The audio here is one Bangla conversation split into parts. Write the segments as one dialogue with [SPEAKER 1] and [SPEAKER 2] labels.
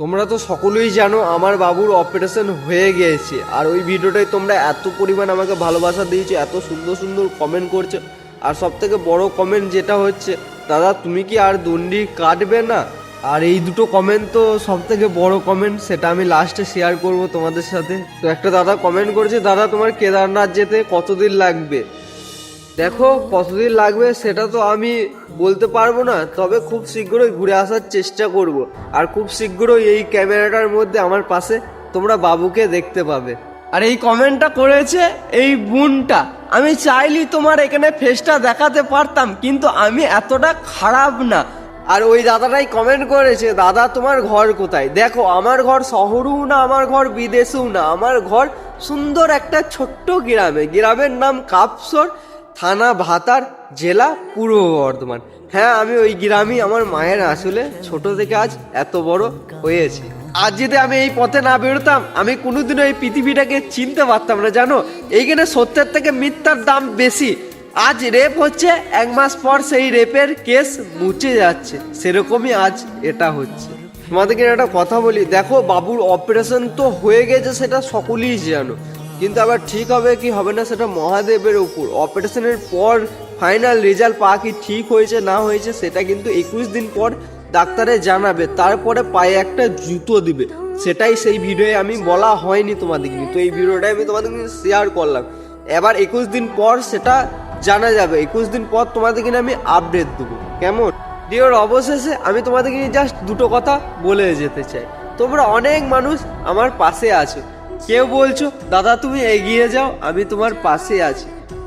[SPEAKER 1] তোমরা তো সকলেই জানো আমার বাবুর অপারেশন হয়ে গিয়েছে। আর ওই ভিডিওটাই তোমরা এত পরিমাণ আমাকে ভালোবাসা দিয়েছ, এত সুন্দর সুন্দর কমেন্ট করছ। আর সব থেকে বড় কমেন্ট যেটা হচ্ছে, দাদা তুমি কি আর দণ্ডি কাটবে না? আর এই দুটো কমেন্ট তো সব থেকে বড় কমেন্ট সেটা আমি লাস্টে শেয়ার করব তোমাদের সাথে। তো একটা দাদা কমেন্ট করেছে, দাদা, তোমার কেদারনাথ যেতে কতদিন লাগবে? দেখো, কতদিন লাগবে সেটা তো আমি বলতে পারব না, তবে খুব শীঘ্রই ঘুরে আসার চেষ্টা করব। আর খুব শীঘ্রই এই ক্যামেরাটার মধ্যে আমার পাশে তোমরা বাবুকে দেখতে পাবে। আর এই কমেন্টটা করেছে এই বোনটা। আমি চাইলি তোমার এখানে ফেসটা দেখাতে পারতাম, কিন্তু আমি এতটা খারাপ না। আর ওই দাদাটাই কমেন্ট করেছে, দাদা, তোমার ঘর কোথায়? দেখো, আমার ঘর শহরেও না, আমার ঘর বিদেশেও না, আমার ঘর সুন্দর একটা ছোট্ট গ্রামে। গ্রামের নাম কাপসর। থানা, ভাতার জেলা, পূর্ব বর্ধমান। হ্যাঁ আমি ওই গ্রামই, আমার মায়ের আসলে ছোট থেকে আজ এত বড় হয়েছে। আজ যদি আমি এই পথে না বেরোতাম, আমি কোনোদিনও এই পৃথিবীটাকে চিনতে পারতাম না, জানো? এইখানে সত্যের থেকে মিথ্যার দাম বেশি। আজ রেপ হচ্ছে, এক মাস পর সেই রেপের কেস মুছে যাচ্ছে। সেরকমই আজ এটা হচ্ছে। তোমাদেরকে একটা কথা বলি, দেখো, বাবুর অপারেশন তো হয়ে গেছে, সেটা সকলেই জানো। কিন্তু আবার ঠিক হবে কি হবে না সেটা মহাদেবের উপর। অপারেশনের পর ফাইনাল রেজাল্ট পাওয়া কি ঠিক হয়েছে, না হয়েছে সেটা কিন্তু একুশ দিন পর ডাক্তারে জানাবে। তারপরে পায়ে একটা জুতো দিবে। সেটাই সেই ভিডিওয়ে আমি বলা হয়নি তোমাদেরকে তো এই ভিডিওটাই আমি তোমাদেরকে শেয়ার করলাম। এবার একুশ দিন পর সেটা জানা যাবে। একুশ দিন পর তোমাদেরকে নিয়ে আমি আপডেট দেবো। কেমন? ডিওর অবশেষে আমি তোমাদেরকে নিয়ে জাস্ট দুটো কথা বলে যেতে চাই। তোমরা অনেক মানুষ আমার পাশে আছো। কেউ বলছো, দাদা, তুমি এগিয়ে যাও, আমি তোমার পাশে আছি।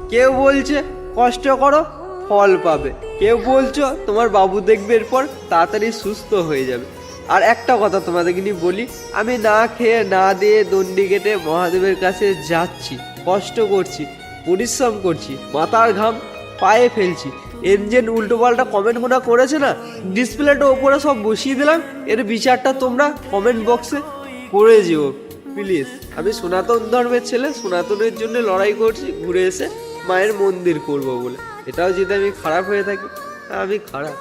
[SPEAKER 1] কেউ বলছে, কষ্ট করো, ফল পাবে। কেউ বলছো, তোমার বাবু দেখবে এরপর, তাড়াতাড়ি সুস্থ হয়ে যাবে। আর একটা কথা তোমাদেরকে নিয়ে বলি, আমি না খেয়ে, না দিয়ে দণ্ডি কেটে মহাদেবের কাছে যাচ্ছি, কষ্ট করছি, পরিশ্রম করছি, মাথার ঘাম পায়ে ফেলছি। এনজেন উল্টো পাল্টা কমেন্ট কোনা করেছে না ডিসপ্লেটা ওপরে সব বসিয়ে দিলাম, এর বিচারটা তোমরা কমেন্ট বক্সে করে যেও। প্লিজ। আমি সনাতন ধর্মের ছেলে, সনাতনের জন্য লড়াই করছি, ঘুরে এসে মায়ের মন্দির করব বলে। এটাও যদি আমি খারাপ হয়ে থাকি, আমি খারাপ।